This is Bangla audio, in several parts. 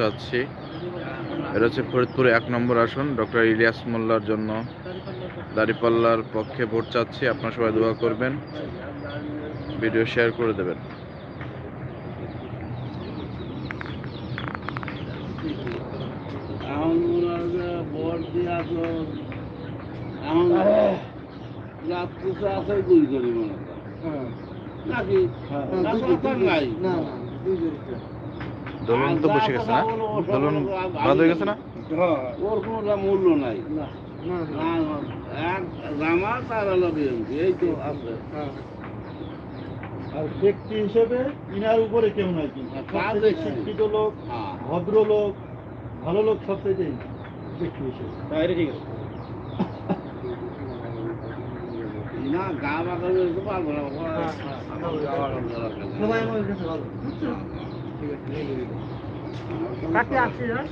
যাচ্ছি। এটা হচ্ছে ফরিদপুর এক নম্বর আসন ডক্টর ইলিয়াস মোল্লার জন্য। দাঁড়িপাল্লার পক্ষে ভোট চাচ্ছি আপনারা সবাই দোয়া করবেন। ভিডিও শেয়ার করে দেবেন। হয় মনে হয়। নাকি? না দোলন তো বসে গেছে না? দোলন বাদ হয়ে গেছে না? ওর কোনোটা মূল্য নাই। না, এক হলো বিএনপি এই তো আছে। আর ব্যক্তি হিসেবে ইনার উপরে কেউ নাই কিন্তু। আর তা সবচেয়ে দেখছি। শিক্ষিত লোক হ্যাঁ। ভালো লোক সবচেয়ে ব্যক্তি হিসেবে। না গা বাঁকা পারব না। হ্যাঁ, হ্যাঁ।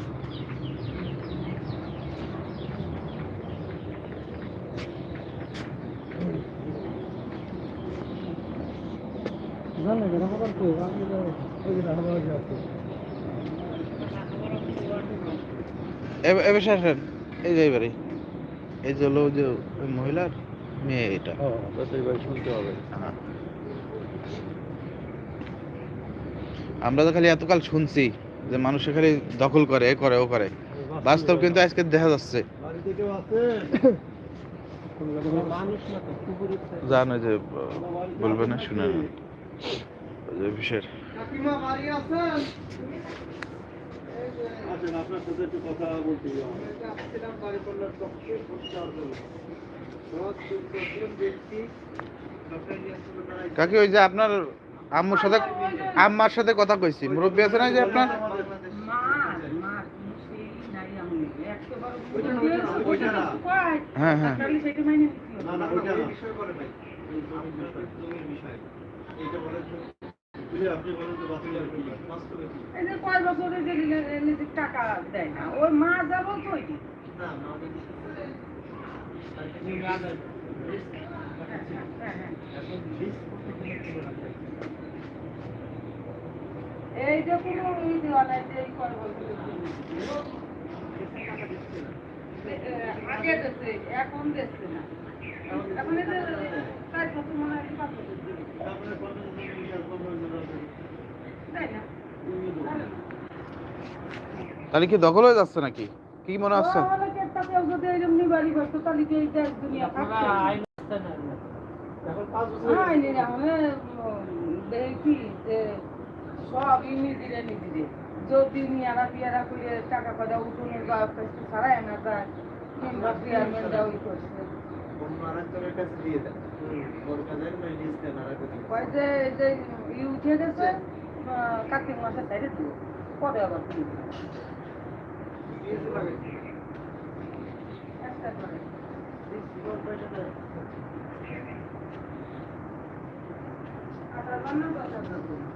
এবার এই যে এবারে এই যে হলো যে ওই মহিলার মেয়ে এটা। শুনতে হবে হ্যাঁ। আমরা তো খালি এতকাল শুনছি যে মানুষে খালি দখল করে এ করে ও করে। বাস্তব কিন্তু আজকে দেখা যাচ্ছে। জানো যে বলবে না শুনে বিষয়ের কাকি ওই যে আপনার আম্মুর সাথে আম্মার সাথে কথা কইছি। মুরব্বী আছে না যে আপনার? হ্যাঁ হ্যাঁ। মা যাব ওই দিন। না না হ্যাঁ, হ্যাঁ। এই যে কোনো ই দেওয়া নাই যে এই করে বলতে আগে দিচ্ছে এখন দিচ্ছে না এখন এই যে চার মনে হয় পাঁচ তাই না তাহলে কি দখল হয়ে যাচ্ছে নাকি কি মনে হচ্ছে এখন পাঁচ বছর সব নিজেরে নিজেরে যদি নিয়ারা পিয়ারা করে টাকা পয়সা উঠুনের ব্যবস্থা একটু ছাড়াই না যায় কিংবা চেয়ারম্যানরা ওই করছে। কাছে কাছে নিজ কার্তিক সাইডে দিয়ে। পরে আবার একটা করে।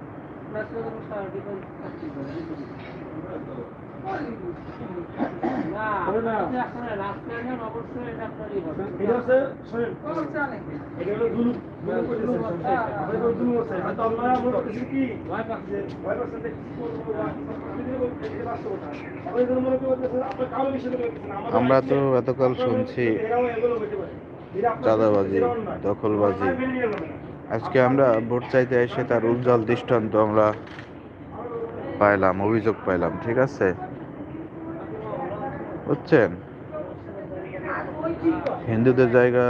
আমরা তো এতকাল শুনছি চাঁদাবাজি, দখলবাজি। আজকে আমরা ভোট চাইতে এসে তার উজ্জ্বল দৃষ্টান্ত আমরা পাইলাম, অভিযোগ পাইলাম, ঠিক আছে? বুঝছেন? হিন্দুদের জায়গা,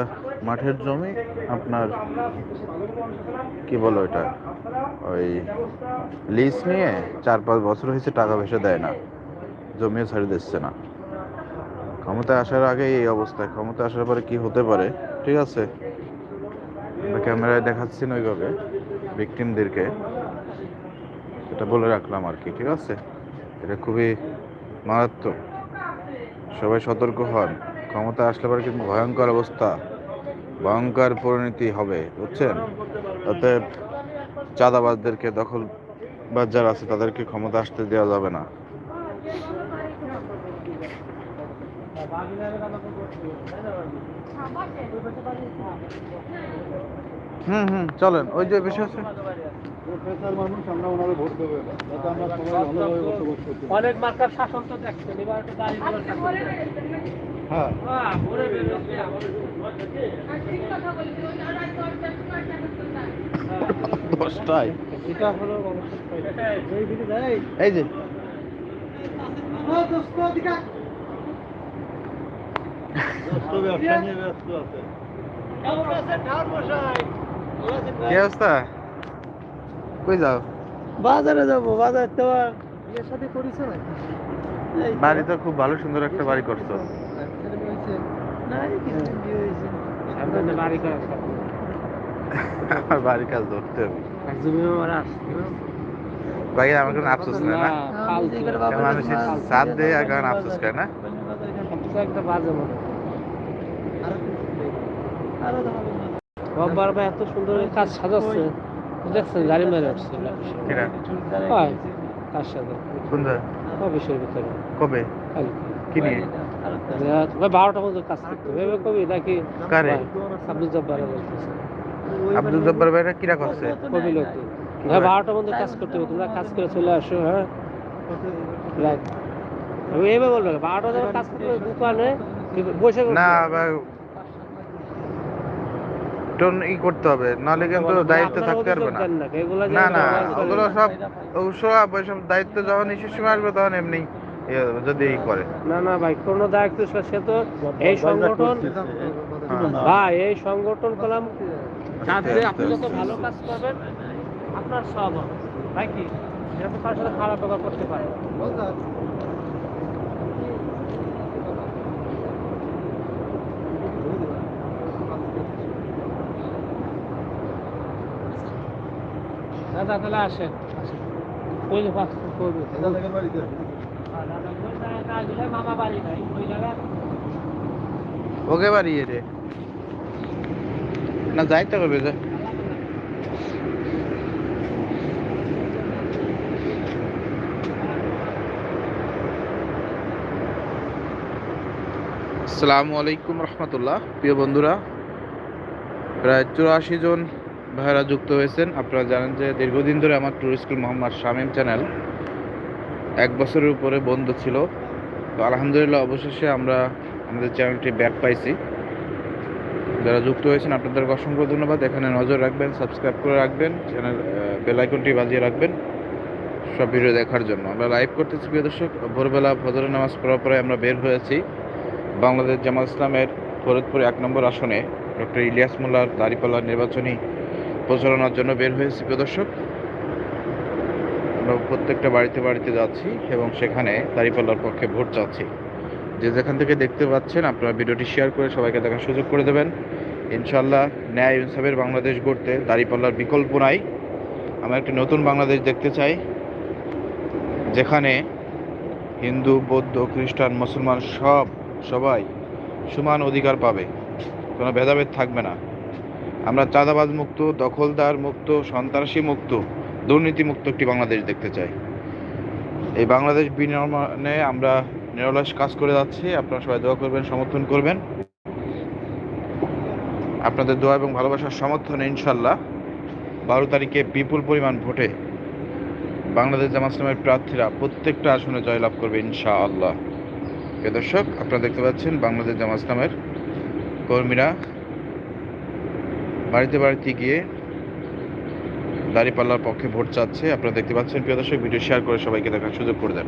মাঠের জমি, আপনার কি বলো এটা ওই লিজ নিয়ে চার পাঁচ বছর হয়েছে টাকা পয়সা দেয় না, জমিও ছাড়ি দিচ্ছে না। ক্ষমতায় আসার আগে এই অবস্থা ক্ষমতা আসার পরে কি হতে পারে, ঠিক আছে? ক্যামেরায় দেখাচ্ছি না ওইভাবে ভিকটিমদেরকে এটা বলে রাখলাম আর কি, ঠিক আছে? এটা খুবই মারাত্মক। সবাই সতর্ক হন। ক্ষমতা আসলে পরে কিন্তু ভয়ঙ্কর অবস্থা। ভয়ঙ্কর পরিণতি হবে, বুঝছেন? অতএব চাঁদাবাজদেরকে দখল বাজার আছে, তাদেরকে ক্ষমতা আসতে দেওয়া যাবে না। হুম হুম চলেন। ওই যে বিষয় আছে। প্রফেসর মানুষ আমরা ওনারে ভোট দেবো এবার। যাতে আমরা সবাই ভালোভাবে বসবাস করতে পারি। অনেক মার্কার শাসন তো দেখছেন এবার একটু। হ্যাঁ। হ্যাঁ, দশটায়। এটা হলো গণতন্ত্র। এই এই যে। ব্যবসা নিয়ে ব্যস্ত আছে। কি অবস্থা? কই যাও? বাজারে যাব বাজার তো আর বিয়ের সাথে করিস না বাড়ি তো খুব ভালো সুন্দর একটা বাড়ি করছ। সামনে বাড়ি আমার কাজ ধরতে হবে। আমার আমার কোনো আফসোস নাই না? মানুষের সাথ দেয় আর কারণ আফসোস করে না? একটা বাজে মনে রোববার ভাই এত সুন্দর কাজ সাজাচ্ছে। দেখছেন গাড়ি মেরে আসছে হয় কার সাথে কোন অফিসের ভিতরে? কবে? কি নিয়ে? ভাই বারোটা পর্যন্ত কাজ করতে হবে। কবি? নাকি কারে? আব্দুল জব্বারে বলতেছে। আব্দুল জব্বার ভাইরা কিরা করছে? কবি লোক। বারোটা পর্যন্ত কাজ করতে হবে। তোমরা কাজ করে চলে আসো হ্যাঁ? আমি এবার বলব বারোটা কাজ করতে দোকানে বসে না টোন ই করতে হবে নাহলে কিন্তু দায়িত্ব থাকতে পারবে না। না, না ওগুলো সব সব ওইসব দায়িত্ব যখন ইস্যুর সময় আসবে তখন এমনি যদি ই করে। না না ভাই কোনো দায়িত্ব সে তো এই সংগঠন হ্যাঁ। ভাই এই সংগঠন করলাম যাতে আপনি যত ভালো কাজ করবেন আপনার সব হবে। ভাই কি? তো কারোর সাথে খারাপ ব্যবহার করতে পারে। দাদা তাহলে আসেন। আসেন। ওই যে পাঁচ করবে মামা বাড়ি নাই ওই জায়গায় ওকে বাড়ি রে। না যাইতে হবে যে। আসসালামু আলাইকুম রহমতুল্লাহ প্রিয় বন্ধুরা। প্রায় চুরাশি জন ভাইরা যুক্ত হয়েছেন। আপনারা জানেন যে দীর্ঘদিন ধরে আমার tour school Mohammad Shamim channel এক বছরের উপরে বন্ধ ছিল। তো আলহামদুলিল্লাহ অবশেষে আমরা আমাদের চ্যানেলটি ব্যাক পাইছি। যারা যুক্ত হয়েছেন, আপনাদেরকে অসংখ্য ধন্যবাদ। এখানে নজর রাখবেন, সাবস্ক্রাইব করে রাখবেন, চ্যানেল বেল আইকনটি বাজিয়ে রাখবেন সব ভিডিও দেখার জন্য। আমরা লাইভ করতেছি, প্রিয় দর্শক। ভোরবেলা ফজরের নামাজ পড়ার পরে আমরা বের হয়েছি বাংলাদেশ জামাত ইসলামের ফরিদপুর এক নম্বর আসনে। ডক্টর ইলিয়াস মোল্লার দাঁড়িপাল্লার নির্বাচনী প্রচারণার জন্য বের হয়েছি, প্রিয় দর্শক। আমরা প্রত্যেকটা বাড়িতে বাড়িতে যাচ্ছি এবং সেখানে দাঁড়িপাল্লার পক্ষে ভোট চাচ্ছি। যে যেখান থেকে দেখতে পাচ্ছেন, আপনারা ভিডিওটি শেয়ার করে সবাইকে দেখার সুযোগ করে দেবেন। ইনশাল্লাহ ন্যায় ইনসাফের বাংলাদেশ গড়তে দাঁড়িপাল্লার বিকল্প নাই। আমরা একটি নতুন বাংলাদেশ দেখতে চাই, যেখানে হিন্দু, বৌদ্ধ, খ্রিস্টান, মুসলমান সব, সবাই সমান অধিকার পাবে। কোনো ভেদাভেদ থাকবে না। আমরা চাঁদাবাজ মুক্ত, দখলদার মুক্ত, সন্ত্রাসী মুক্ত, দুর্নীতি মুক্ত একটি বাংলাদেশ দেখতে চাই। এই বাংলাদেশ বিনির্মাণে আমরা নিরলস কাজ করে যাচ্ছি। আপনারা সবাই দোয়া করবেন, সমর্থন করবেন। আপনাদের দোয়া এবং ভালোবাসার সমর্থনে ইনশাল্লাহ বারো তারিখে বিপুল পরিমাণ ভোটে বাংলাদেশ জামাত ইসলামের প্রার্থীরা প্রত্যেকটা আসনে জয়লাভ করবে, ইনশাআল্লাহ। দর্শক, আপনারা দেখতে পাচ্ছেন বাংলাদেশ জামাত ইসলামের কর্মীরা বাড়িতে বাড়িতে গিয়ে দাঁড়িপাল্লার পক্ষে ভোট চাচ্ছে। আপনারা দেখতে পাচ্ছেন, প্রিয় দর্শক, ভিডিও শেয়ার করে সবাইকে দেখার সুযোগ করে দেন।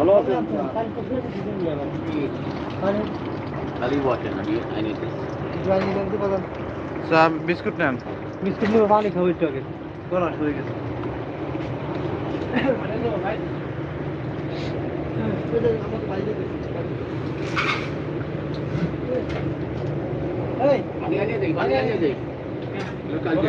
ভালো আছেন খালি বসেন আমি আইনি চা বিস্কুট নেন বিস্কুট নিয়ে পানি খাব একটু আগে গলা হয়ে গেছে পানি আনিয়ে দেই পানি আনিয়ে দেই কালকে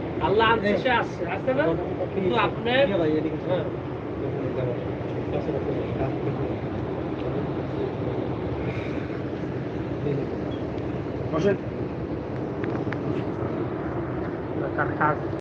আল্লাহ আনছে সে আসছে আসছে না কিন্তু আপনি হ্যাঁ বসেন কাজ